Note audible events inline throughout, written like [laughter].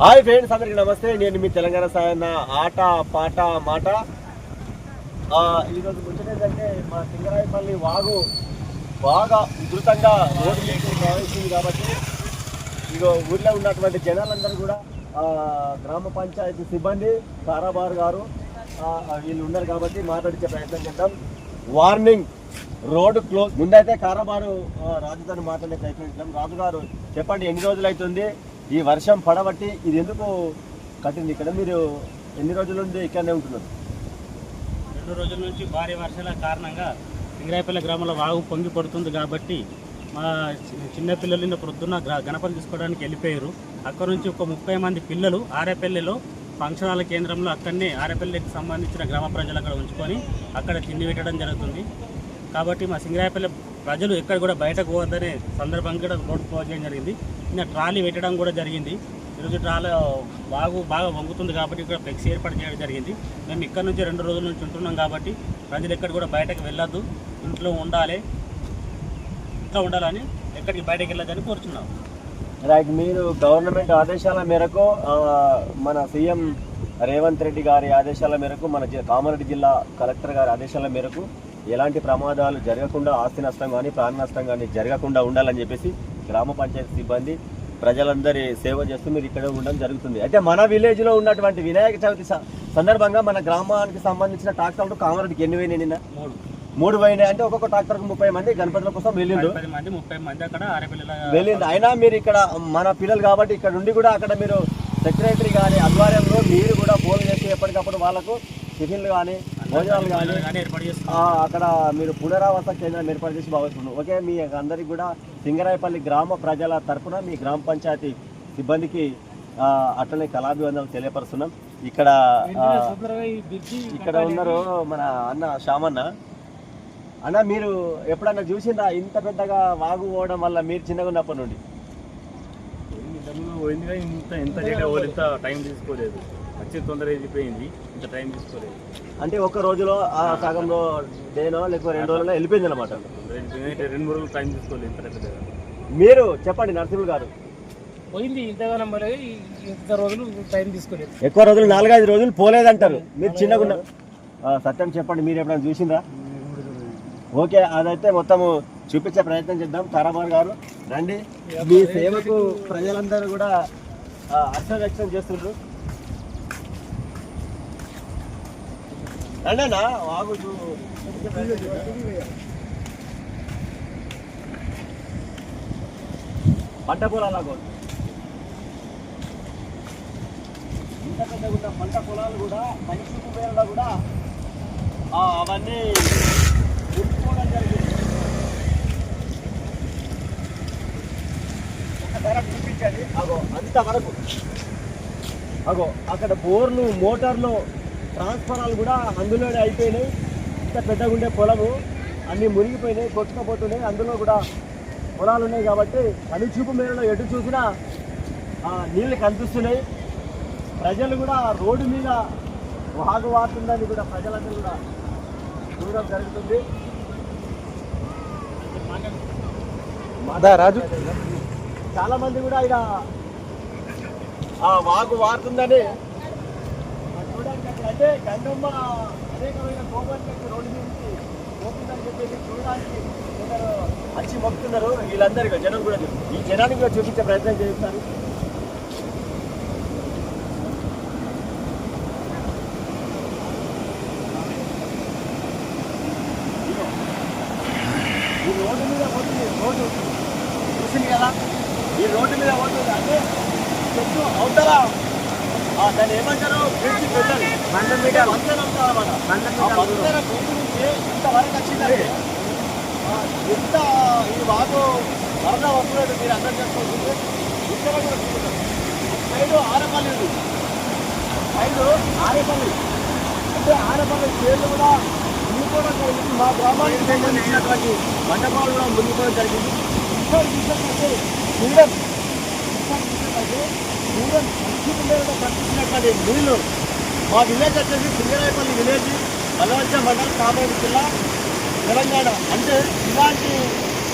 Hi friends అందరికి నమస్తే. నేను మీ తెలంగాణ సాయన్న. ఆట పాట మాట. ఈరోజు ముచ్చట మా సింగరాయపల్లి వాగు బాగా ఉధృతంగా రోడ్డు లేకుండా ప్రవహిస్తుంది కాబట్టి ఇగో ఊళ్ళో ఉన్నటువంటి జనాలందరూ కూడా గ్రామ పంచాయతీ సిబ్బంది కారాబార్ గారు వీళ్ళు ఉన్నారు కాబట్టి మాట్లాడించే ప్రయత్నం చేద్దాం. వార్నింగ్ రోడ్డు క్లోజ్ ముందైతే కారాబారు ఆ, రాజుతో మాట్లాడే ప్రయత్నించడం రాజుగారు చెప్పండి ఎన్ని రోజులు అవుతుంది ఈ వర్షం పడబట్టి ఇది ఎందుకు కట్టింది? ఇక్కడ మీరు ఎన్ని రోజుల నుండి ఇక్కడనే ఉంటున్నారు? రెండు రోజుల నుంచి భారీ వర్షాల కారణంగా సింగరాయపల్లి గ్రామంలో వాగు పొంగి పడుతుంది కాబట్టి మా చి- చిన్న నిన్న ప్రొద్దున గణపతి తీసుకోవడానికి వెళ్ళిపోయారు. అక్కడ నుంచి ఒక ముప్పై మంది పిల్లలు ఆరేపల్లిలో ఫంక్షన్ హాల్ కేంద్రంలో అక్కడనే ఆరేపల్లికి సంబంధించిన గ్రామ ప్రజలు అక్కడ ఉంచుకొని అక్కడ తిండి పెట్టడం జరుగుతుంది. కాబట్టి మా సింగరాయపల్లి ప్రజలు ఎక్కడ కూడా బయటకు పోవద్దనే సందర్భంగా కూడా రోడ్డు క్లోజ్ జరిగింది. నిన్న ట్రాలీ పెట్టడం కూడా జరిగింది. ఈరోజు ట్రాలీ బాగు బాగా వంగుతుంది కాబట్టి ఇక్కడ ఫ్లెక్స్ ఏర్పాటు చేయడం జరిగింది. మేము ఇక్కడ నుంచి రెండు రోజుల నుంచి ఉంటున్నాం కాబట్టి ప్రజలు ఎక్కడ కూడా బయటకు వెళ్ళొద్దు. ఇంట్లో ఉండాలి. ఇంట్లో ఉండాలని ఎక్కడికి బయటకు వెళ్ళొద్దని కోరుచున్నాం. రైట్ మీరు గవర్నమెంట్ ఆదేశాల మేరకు మన సీఎం రేవంత్ రెడ్డి గారి ఆదేశాల మేరకు మన జి- కామారెడ్డి జిల్లా కలెక్టర్ గారి ఆదేశాల మేరకు ఎలాంటి ప్రమాదాలు జరగకుండా ఆస్తి నష్టం కానీ ప్రాణ నష్టం కానీ జరగకుండా ఉండాలని చెప్పేసి గ్రామ పంచాయతీ సిబ్బంది ప్రజలందరి సేవ చేస్తూ మీరు ఇక్కడ ఉండడం జరుగుతుంది. అయితే మన విలేజ్లో ఉన్నటువంటి వినాయక చవితి సందర్భంగా మన గ్రామానికి సంబంధించిన ట్రాక్టర్లు కామారెడ్డికి ఎన్ని పోయినాయి నిన్న? మూడు. పోయినాయి. అంటే ఒక్కొక్క ట్రాక్టర్కి ముప్పై మంది గణపతుల కోసం ఆరేపల్లిలో వెళ్ళింది అయినా మీరు ఇక్కడ మన పిల్లలు కాబట్టి ఇక్కడ నుండి కూడా అక్కడ మీరు సెక్రటరీ కానీ ఆధ్వర్యంలో మీరు కూడా ఫోన్ చేసి ఎప్పటికప్పుడు వాళ్ళకు టిఫిన్లు కానీ భోజనాలు కానీ అక్కడ మీరు పునరావాస కేంద్రం ఏర్పాటు చేసి బాగుంటుంది ఓకే మీ అందరికి కూడా సింగరాయపల్లి గ్రామ ప్రజల తరపున మీ గ్రామ పంచాయతీ సిబ్బందికి అట్లనే కళాభివందనలు తెలియపరుస్తున్నాం. ఇక్కడ ఇక్కడ ఉన్నారు మన అన్న శ్యామన్న. అన్న మీరు ఎప్పుడన్నా చూసిందా ఇంత పెద్దగా వాగు పోవడం వల్ల మీరు చిన్నగా ఉన్నప్పటి నుండి పోయింది కానీ ఇంత ఎంత ఇంత టైం తీసుకోలేదు. వచ్చి తొందర అయిపోయింది ఇంత టైం తీసుకోలేదు. అంటే ఒక్క రోజులో ఆ సగంలో డేనో లేకపోతే రెండు రోజుల్లో వెళ్ళిపోయింది. అనమాట రెండు మూడు రోజులు టైం తీసుకోలేదు ఇంత పెద్దగా మీరు చెప్పండి నరసింహులు గారు. పోయింది ఇంతగానం మరి ఇంత రోజులు టైం తీసుకోలేదు. ఎక్కువ రోజులు నాలుగైదు రోజులు పోలేదంటారు. మీరు చిన్నగా ఉన్న ఆ, సత్యం చెప్పండి మీరు ఎప్పుడైనా చూసిందా ఓకే అదైతే మొత్తము చూపించే ప్రయత్నం చేద్దాం. తారాబార్ గారు రండి. మీ సేవకు ప్రజలందరూ కూడా హర్ష వ్యక్తం చేస్తుండ్రు రండి వాగు పంట పొలాలకు ఇంత పెద్ద ఉన్న పంట పొలాలు కూడా మనిషికి పేరులో కూడా అవన్నీ గుర్తుకోవడం జరిగింది. ఒక ధర చూపించండి. అగో అంతవరకు అగో అక్కడ బోర్లు మోటార్లు ట్రాన్స్ఫరాలు కూడా అందులోనే అయిపోయినాయి. ఇంత పెద్దగా ఉండే పొలము అన్నీ మునిగిపోయినాయి కొట్టుకపోతున్నాయి. అందులో కూడా పొలాలు ఉన్నాయి కాబట్టి కనుచూపు మేరలో ఎటు చూసినా ఆ, నీళ్ళు కనిపిస్తున్నాయి. ప్రజలు కూడా రోడ్డు మీద వాగు వాడుతుందని కూడా ప్రజలందరూ కూడా చూడడం జరుగుతుంది. రాజు చాలా మంది కూడా ఇలా ఆ వాగు వాడుతుందని అయితే అక్కడ అంటే గంగమ్మ అనేకమైన కోపానికి రోడ్డు నుంచి పోతుందని చెప్పేసి చూడడానికి కొందరు వచ్చి మొక్కుతున్నారు. వీళ్ళందరికీ జనం కూడా ఈ జనానికి కూడా చూపించే ప్రయత్నం చేస్తారు. ఈ రోడ్డు మీద పోతుంది. రోడ్డు చూసింది కదా? ఈ రోడ్డు మీద పోతుంది అంటే చెట్టు అవతల. దాన్ని ఏమంటారు? బ్రిడ్జి పెట్టారు వంద మీటర్ వందన అనమాట ఆ వందన బ్రిడ్జి నుంచి ఇంతవరకు వచ్చిందంటే ఎంత ఈ వాగు వరద వస్తున్నట్టు మీరు అర్థం చేసుకోవచ్చు ఇక్కడ కూడా. సైడు ఆరపల్లి ఉంది. సైడు ఆరేపల్లి. అంటే ఆడపల్లి పేర్లు కూడా జరిగింది మా గ్రామానికి సంబంధించినటువంటి మండపాలు కూడా మునిగిపోవడం జరిగింది. ఇక్కడ చూసినట్లయితే చూడం ఇక్కడ చూసినట్లయితే మంచి కనిపించినటువంటి నీళ్ళు. మా విలేజ్ వచ్చేసి సింగరాయపల్లి విలేజ్ బలవచ్చ మండలం కామారెడ్డి జిల్లా తెలంగాణ. అంటే ఇలాంటి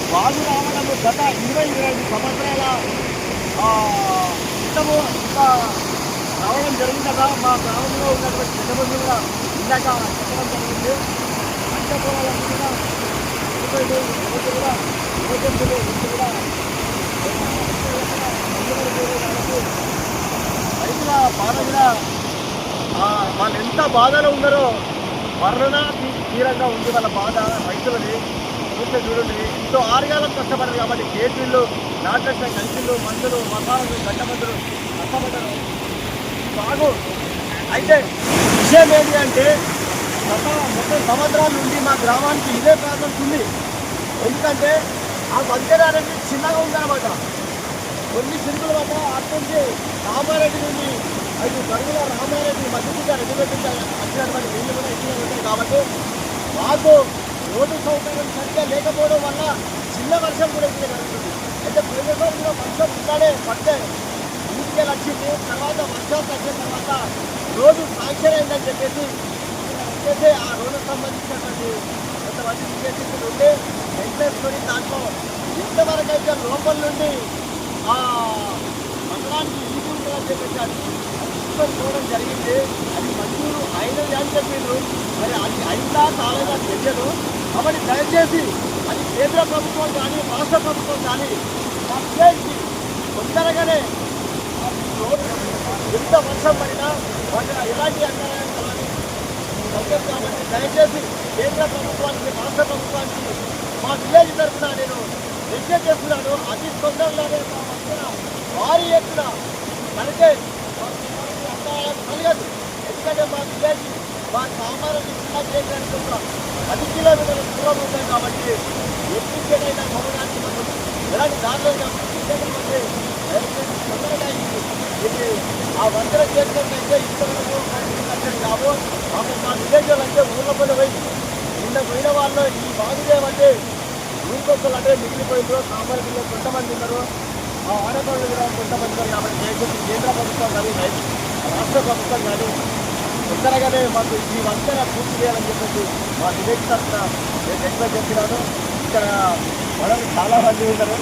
వాగు రావడం గత ఇరవై ఇరవై ఐదు సంవత్సరాల ఆ, క్రితము కూడా రావడం జరిగింది కదా. మా గ్రామంలో ఉన్నటువంటి పెద్దమంది కూడా ఇందాక చెప్పడం జరిగింది. పంట కూడా ఎండిపోయినాయి. ఎవరికి కూడా యువజనులు ఎవరికి కూడా రైతుల బాధ కూడా వాళ్ళు ఎంత బాధలో ఉన్నారో వర్ణన తీరంగా ఉంది వాళ్ళ బాధ రైతులని చూస్తే చూడండి ఎంతో ఆరుగాలం కష్టపడరు కాబట్టి కేసులు నాటక కంచులు మందులు మసాలు గడ్డమందులు కష్టపడ్డారు బాగు. అయితే విషయం ఏంటి అంటే గత ముప్పై సంవత్సరాల నుండి మా గ్రామానికి ఇదే ప్రాబ్లం ఉంది. ఎందుకంటే ఆ వంతెన అనేది చిన్నగా ఉందన్నమాట. కొన్ని చిరుకుల వద్ద అక్కడి కామారెడ్డి నుండి ఐదు గడుగుల రామారెడ్డి మద్దతుగా రెండు పెట్టిన వచ్చినటువంటి నీళ్ళు కూడా ఇచ్చినవి ఉంటాయి కాబట్టి మాకు రోడ్డు సౌకర్యం సరిగ్గా లేకపోవడం వల్ల చిన్న వర్షం కూడా ఇక్కడ జరుగుతుంది. అయితే పోయినసారి కూడా వర్షం ఇక్కడే పడితే నీటికి వచ్చింది తర్వాత వర్షం తగ్గిన తర్వాత రోడ్డు ఫ్రాక్చర్ అయిందని చెప్పేసి వచ్చేసి ఆ రోడ్డుకు సంబంధించినటువంటి కొంతమంది విజయశక్తులు ఉంటే వెంకటేశ్వరి దాంట్లో ఇంతవరకు అయితే లోపల నుండి ఆ మండలానికి ఈజీ ఉంటుందని చెప్పేసి అది చూడడం జరిగింది. అది మంజూరు అయినది అని చెప్పిండ్రు. మరి అది అయిందా కాలేదా తెలియదు. కాబట్టి దయచేసి అది కేంద్ర ప్రభుత్వం కానీ రాష్ట్ర ప్రభుత్వం కానీ మా తొందరగానే ఎంత వర్షం పడినా వాటి ఎలాంటి అంతరాయం తగ్గదు కాబట్టి దయచేసి కేంద్ర ప్రభుత్వానికి రాష్ట్ర ప్రభుత్వానికి మా విలేజ్ తరఫున నేను విజ్ఞప్తి చేస్తున్నాను. అతి తొందరలోనే మా మధ్యన భారీ ఎత్తున కలిగే కలగదు ఎందుకంటే మా విలేజ్ మా సామాన్యులు చిన్న చేయడానికి ఒక పది కిలోమీటర్ల దూరం ఉంటాయి కాబట్టి ఎన్నికైనా పోవడానికి మనం ఇలాంటి దారిలో కాబట్టి తొందరగా ఇది ఆ వందల చేసినట్లయితే ఇంతవరకు అక్కడికి కావు మాకు మా విలేజ్ అంటే ఊళ్ళో పని పోయి నిన్న పోయిన వాళ్ళు ఈ బాగుదేవంటే ఊరికొక్కలు అంటే మిగిలిపోయిందో సామాన్యులు కొంతమంది ఉన్నారు. ఆ ఆడవాళ్ళు కూడా కొంతమంది ఉన్నారు. కాబట్టి కేంద్ర ప్రభుత్వం కానీ రైతు రాష్ట్ర ప్రభుత్వం కానీ తొందరగానే మాకు ఈ వంతెన పూర్తి చేయాలని చెప్పేసి మా విలేజ్ తరఫున నేను ఎక్స్పెక్ట్ చేస్తున్నాను. ఇక్కడ మనం చాలా మంది ఉన్నారు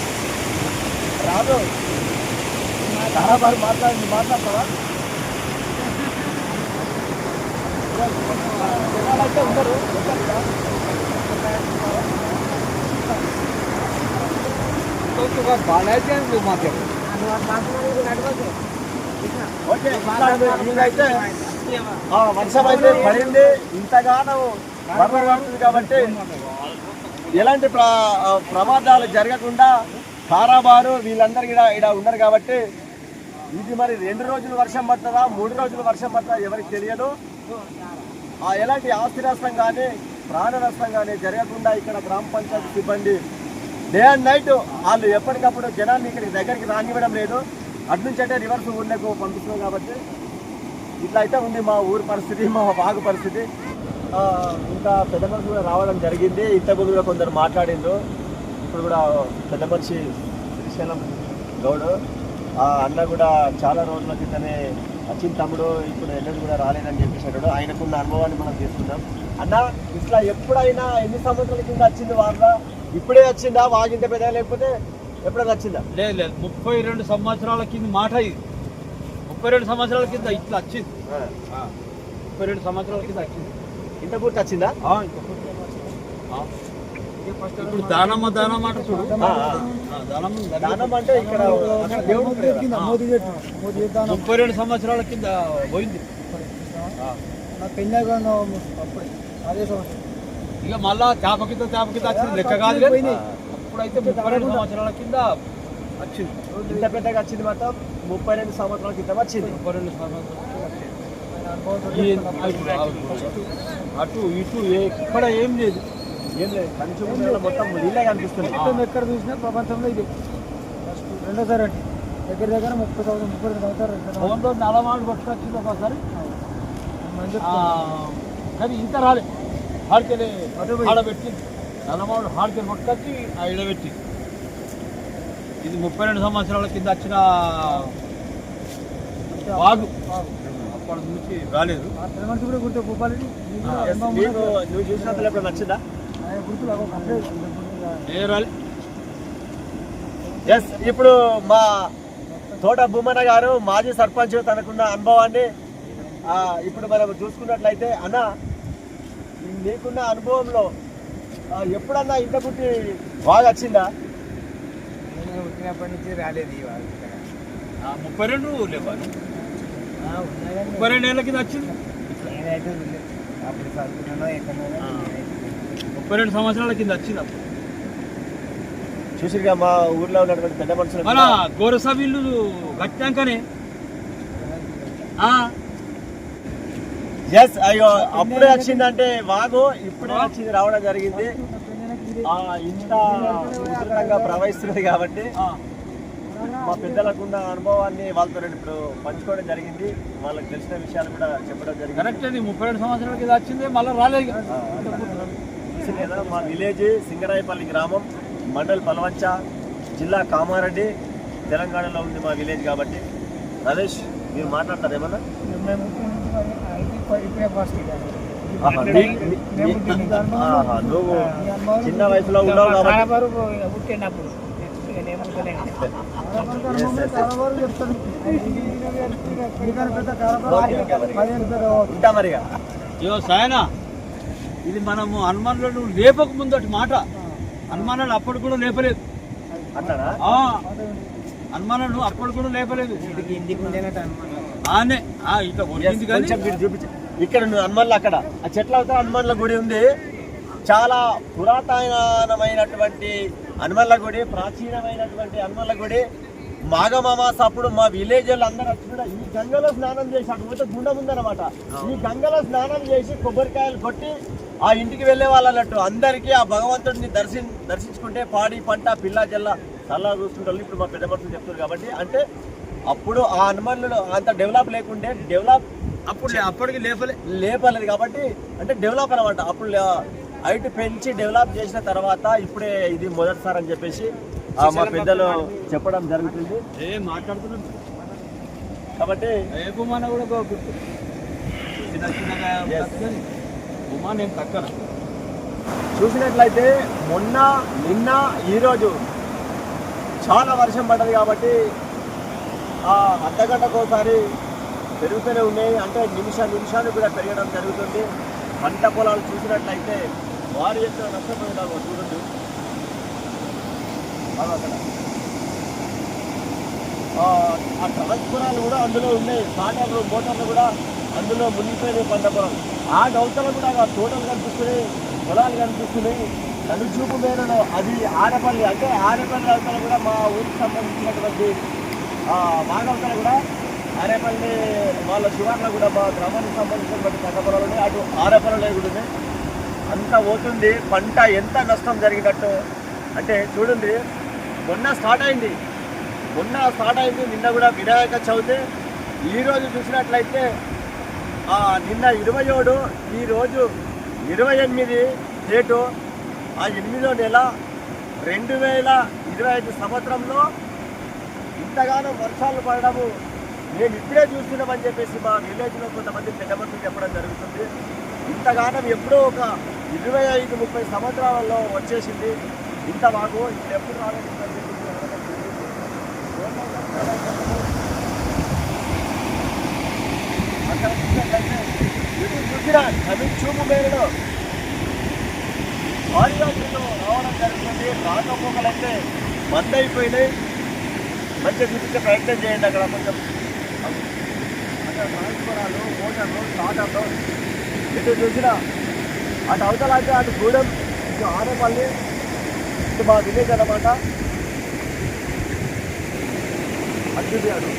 రాదు చాలా బాగా మాట్లాడి మాట్లాడతావా జనాలైతే ఉండరు ఉంటారు కదా. ఓకే ఇదైతే ఆ, వర్షం అయితే పడింది. ఇంతగానో వర్షం పడుతుంది కాబట్టి ఎలాంటి ప్రమాదాలు జరగకుండా కారాబారు వీళ్ళందరూ కూడా ఇక్కడ ఉన్నారు కాబట్టి ఇది మరి రెండు రోజులు వర్షం పడుతుందా మూడు రోజులు వర్షం పడుతుందా ఎవరికి తెలియదు. ఆ ఎలాంటి ఆస్తి నష్టం కానీ ప్రాణ నష్టం కానీ జరగకుండా ఇక్కడ గ్రామ పంచాయతీ సిబ్బంది డే అండ్ నైట్ వాళ్ళు ఎప్పటికప్పుడు జనాన్ని ఇక్కడికి దగ్గరికి రానివ్వడం లేదు. అటునుంచి అంటే రివర్స్ ఊళ్ళకు పంపిస్తున్నాం కాబట్టి ఇట్లా అయితే ఉంది మా ఊరి పరిస్థితి మా వాగు పరిస్థితి. ఇంకా పెద్ద మనిషి కూడా రావడం జరిగింది. ఇంతకుముందు కూడా కొందరు మాట్లాడిండ్రు. ఇప్పుడు కూడా పెద్ద మనిషి శ్రీశైలం గౌడ్. అన్న కూడా చాలా రోజుల క్రితమే వచ్చిన తమ్ముడు ఇప్పుడు ఎన్నడూ కూడా రాలేదని చెప్పేసి ఆయనకున్న అనుభవాన్ని మనం తీసుకుందాం. అన్న ఇట్లా ఎప్పుడైనా ఎన్ని సంవత్సరాల కింద వచ్చింది వాళ్ళ ఇప్పుడే వచ్చిందా వాగింటే పెద్ద లేకపోతే ఎప్పుడైనా వచ్చిందా? లేదు లేదు. ముప్పై రెండు సంవత్సరాల కింద మాట ఇది. ముప్పై రెండు సంవత్సరాల కింద ఇట్లా వచ్చింది. ఆ, ముప్పై రెండు సంవత్సరాల కింద వచ్చింది. ఇంత పూర్తి వచ్చిందా. ఇప్పుడు దానమ్మ దానమ్మ అంట చూడు. దానం అంటే ఇక్కడ. ముప్పై రెండు సంవత్సరాల కింద పోయింది. ఆ. ఇక మళ్ళా చేప కింద చేప కింద వచ్చింది. లెక్క కాదు అప్పుడైతే ముప్పై రెండు సంవత్సరాల కింద వచ్చింది. ఇంత పెద్దగా వచ్చింది మాత్రం ముప్పై రెండు సంవత్సరాల క్రితం వచ్చింది. ముప్పై రెండు సంవత్సరాల అటు- ఇటు ఎక్కడ ఏం లేదు. ఏం లేదు. కంచు మొత్తం నీళ్ళే కనిపిస్తుంది ఎక్కడ చూసినా ప్రపంచంలో ఇది. రెండోసారి అంటే. దగ్గర దగ్గర ముప్పై సంవత్సరం ముప్పై రెండు సంవత్సరాలు ఫోన్లో నలమాడు పట్టుకొచ్చింది ఒకసారి కానీ ఇంత రాలే. హాడికెళ్ళి ఆడబెట్టి నలమాడు హాడికెళ్ళి పట్టుకొచ్చి ఆ ఇడబెట్టి. ఇది ముప్పై రెండు సంవత్సరాల కింద వచ్చిన వాగు. అప్పటి నుంచి రాలేదు. నువ్వు ఎప్పుడు నచ్చిందా? ఎస్ ఇప్పుడు మా తోట భూమన గారు మాజీ సర్పంచ్ తనకున్న అనుభవాన్ని ఇప్పుడు మనం చూసుకున్నట్లయితే అన్న నీకున్న అనుభవంలో ఎప్పుడన్నా ఇంత పుట్టి బాగా వచ్చిందా నేను పుట్టినప్పటి నుంచి రాలేదు ఈ వాళ్ళు ఆ, ముప్పై రెండు కానీ ముప్పై రెండు ఏళ్ళ కింద వచ్చింది నేనైతే. అప్పుడు చదువుకున్నానో ఎక్కడో. ముప్పై రెండు సంవత్సరాల కింద వచ్చింది అప్పుడు. చూసిరుగా మా ఊర్లో ఉన్నటువంటి పెద్ద మనుషులు మన గోరస వీళ్ళు కట్టాకనే ఆ, ఎస్ అయ్యో అప్పుడే వచ్చిందంటే వాగు ఇప్పుడే వచ్చింది రావడం జరిగింది. ఆ, ఇంత ఉధృతంగా ప్రవహిస్తున్నది కాబట్టి మా పెద్దలకున్న అనుభవాన్ని వాళ్ళతో నేను ఇప్పుడు పంచుకోవడం జరిగింది. వాళ్ళకి తెలిసిన విషయాలు కూడా చెప్పడం జరిగింది. కరెక్ట్ అది. ముప్పై రెండు సంవత్సరాల కింద వచ్చింది మళ్ళీ రాలేదు. కదా మా విలేజ్ సింగరాయపల్లి గ్రామం మండల్ పలవంచ జిల్లా కామారెడ్డి తెలంగాణలో ఉంది మా విలేజ్ కాబట్టి. నరేష్ మీరు మాట్లాడతారు ఏమన్నా? ఇప్పుడే ఫస్ట్ నువ్వు చిన్న వయసులో ఉన్నావు కాబట్టి పుట్టినప్పుడు. [laughs] సాయనా ఇది మనము హనుమానులను లేపక ముందు అటు మాట హనుమానులు అప్పుడు కూడా లేపలేదు. అట్లానా? ఆ, హనుమానులు అప్పుడు కూడా లేపలేదు. ఇంటికి అనుకున్నాను ఆనే ఇట్లా కొట్టింది కానీ చూపించు ఇక్కడ హనుమాన్లు అక్కడ. ఆ చెట్ల అవతల హనుమాన్ల గుడి ఉంది. చాలా పురాతనమైనటువంటి హనుమన్ల గుడి ప్రాచీనమైనటువంటి హనుమన్ల గుడి. మాఘమామాస అప్పుడు మా విలేజ్ అందరూ కూడా ఈ గంగలో స్నానం చేసి అటు పోతే గుండం ఉందన్నమాట. ఈ గంగలో స్నానం చేసి కొబ్బరికాయలు కొట్టి ఆ ఇంటికి వెళ్ళే వాళ్ళు అన్నట్టు అందరికీ ఆ భగవంతుడిని దర్శి దర్శించుకుంటే పాడి పంట పిల్ల జల్ల చల్లా చూస్తుంటారు ఇప్పుడు మా పెద్ద మనుషులు చెప్తారు కాబట్టి అంటే అప్పుడు ఆ హనుమానులు అంత డెవలప్ లేకుంటే డెవలప్ అప్పుడు అప్పటికి లేపలే. లేపలేదు కాబట్టి అంటే డెవలప్ అనమాట అప్పుడు హైట్ పెంచి డెవలప్ చేసిన తర్వాత ఇప్పుడే ఇది మొదటిసారి అని చెప్పేసి మా పెద్దలు చెప్పడం జరుగుతుంది. కాబట్టి ఏ బొమ్మన కూడా గుర్తు. చిన్న చిన్నగా నేను తక్కన. చూసినట్లయితే మొన్న నిన్న ఈరోజు చాలా వర్షం పడ్డది కాబట్టి ఆ అర్ధగంటకోసారి పెరుగుతూనే ఉన్నాయి. అంటే నిమిష నిమిషాలు కూడా పెరగడం జరుగుతుంది. పంట పొలాలు చూసినట్లయితే వారి యొక్క నష్టపోయినారు చూడండి. ఆ ఆ ట్రాన్స్ఫరాలు కూడా అందులో ఉన్నాయి. సాటర్లు మోటార్లు కూడా అందులో మునిగిపోయినాయి పంట పొలాలు. ఆ గౌతలు కూడా ఆ తోటలు కనిపిస్తున్నాయి పొలాలు కనిపిస్తున్నాయి. కనుచూపు మేరలో అది ఆడపల్లి అంటే ఆడపల్లి అవతల కూడా మా ఊరికి సంబంధించినటువంటి ఆ కూడా ఆరేపల్లి వాళ్ళ శివార్లో కూడా మా గ్రామానికి సంబంధించినటువంటి పంట అటు ఆరేపల్లి కూడా అంత అంతా పోతుంది. పంట ఎంత నష్టం జరిగినట్టు అంటే చూడండి మొన్న స్టార్ట్ అయింది. మొన్న స్టార్ట్ అయింది. నిన్న కూడా వినాయక చవితి. ఈరోజు చూసినట్లయితే నిన్న ఇరవై ఏడు ఈరోజు ఇరవై ఎనిమిది డేటు ఆ ఎనిమిదో నెల రెండు వేల ఇరవై ఐదు సంవత్సరంలో ఇంతగానో వర్షాలు పడడము నేను ఇప్పుడే చూస్తున్నామని చెప్పేసి మా విలేజ్లో కొంతమంది పెద్దమంది చెప్పడం జరుగుతుంది. ఇంతగానం ఎప్పుడో ఒక ఇరవై ఐదు ముప్పై సంవత్సరాలలో వచ్చేసింది. ఇంత మాకు ఇప్పుడు ఎప్పుడు రాలేదు అని అక్కడ చూసినట్లయితే చూసినా కవి చూపు మేరలో భారీగా నీళ్ళు రావడం జరుగుతుంది. రాకపోకలైతే బంద్ అయిపోయినాయి. మంచిగా చూపించే ప్రయత్నం చేయండి అక్కడ కొంచెం. అక్కడ ట్రాన్స్ఫరాలు మోటార్లు స్టార్టర్లు ఎటు చూసినా అటు అవతల అయితే అటు గూడెం ఇటు ఆనేపల్లి ఇటు మా విలేజ్ అనమాట అడ్డు చూసాడు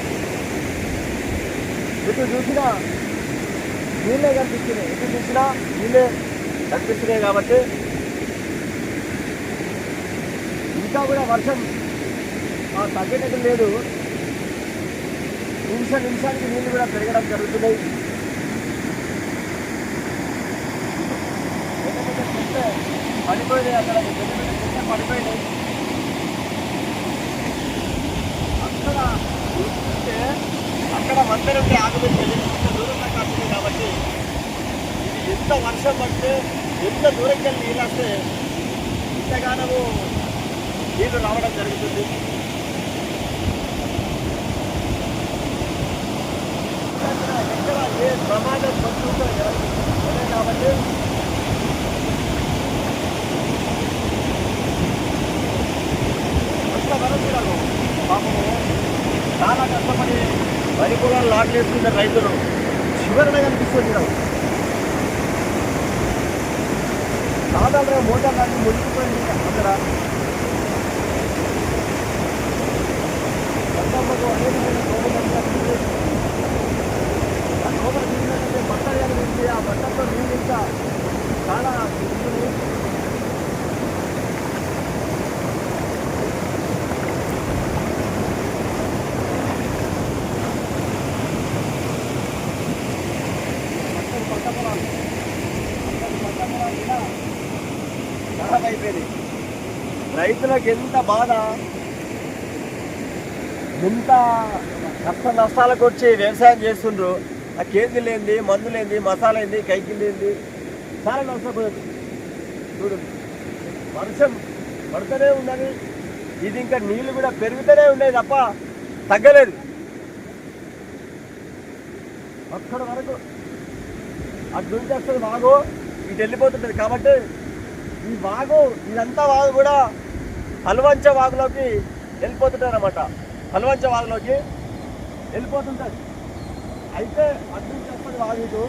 ఎటు చూసినా నీళ్ళే కనిపిస్తున్నాయి. ఎటు చూసినా నీళ్ళే కనిపిస్తున్నాయి కాబట్టి ఇంకా కూడా వర్షం తగ్గేటట్టు లేదు. నిమిషం నిమిషానికి నీళ్ళు కూడా పెరగడం జరుగుతున్నాయి పెద్ద పడిపోయినాయి అక్కడ పెద్ద పెద్ద చెట్లు పడిపోయినాయి అక్కడ చూస్తుంటే అక్కడ మందిరం ఉంటే ఆగిపోయింది ఎంత దూరం దాకా కాబట్టి ఇది ఎంత వర్షం పడితే ఎంత దూరంకి వెళ్ళి నీళ్ళు వస్తే ఇంతగానో నీళ్ళు రావడం జరుగుతుంది. అవతల ఏ ప్రమాదం పొందుతుందో కాబట్టి అంతవరకు పాపము చాలా కష్టపడి వరి పొలాలు లాట్లు వేసుకున్న రైతులు చివరిన కనిపిస్తుంది నాకు సాధారణంగా మోటార్ లాంటి మునిగిపోయింది అక్కడ గతంలో అనేకమైన అంటే బట్టలు కనిపించి ఆ బట్టలతో నీళ్ళు ఇంకా చాలా తిరుగుతుంది. రైతులకు ఎంత బాధ? ఎంత కష్ట నష్టాలకు వచ్చి వ్యవసాయం చేస్తుండ్రు. ఆ కేజీలు ఏంది మందులు ఏంది మసాలా ఏంది కైకిల్ ఏంది చాలా నష్టపోయింది చూడు వర్షం పడుతూనే ఉన్నది. ఇది ఇంకా నీళ్ళు కూడా పెరుగుతూనే ఉన్నాయి తప్ప తగ్గలేదు. అక్కడ వరకు అటు నుంచి వస్తుంది వాగు ఇటు వెళ్ళిపోతుంటుంది. కాబట్టి ఈ వాగు ఇదంతా వాగు కూడా హల్వంచ వాగులోకి వెళ్ళిపోతుంటుంది అనమాట హల్వంచ వాగులోకి వెళ్ళిపోతుంటుంది. అయితే అర్థం చెప్పదు వస్తుంది ఇటు.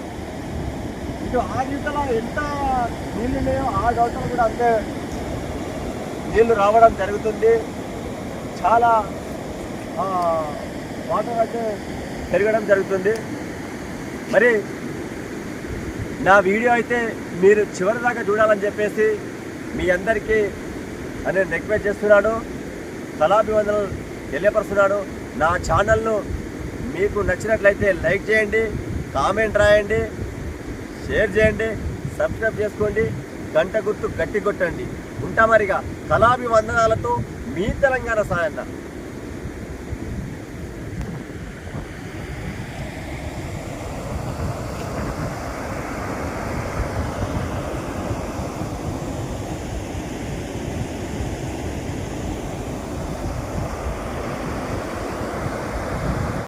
ఇటు ఆ ఎంత నీళ్ళు ఉన్నాయో ఆ గౌతలో కూడా అంతే. నీళ్ళు రావడం జరుగుతుంది. చాలా వాటర్ అయితే పెరగడం జరుగుతుంది. మరి నా వీడియో అయితే మీరు చివరి దాకా చూడాలని చెప్పేసి మీ అందరికీ నేను రిక్వెస్ట్ చేస్తున్నాను. కళాభివందనలు తెలియపరుస్తున్నాను. నా ఛానల్ను మీకు నచ్చినట్లయితే లైక్ చేయండి కామెంట్ రాయండి షేర్ చేయండి సబ్స్క్రైబ్ చేసుకోండి గంట గుర్తు గట్టి కొట్టండి. ఉంటా మరిగా. కళాభివందనాలతో మీ తెలంగాణ సాయన్న.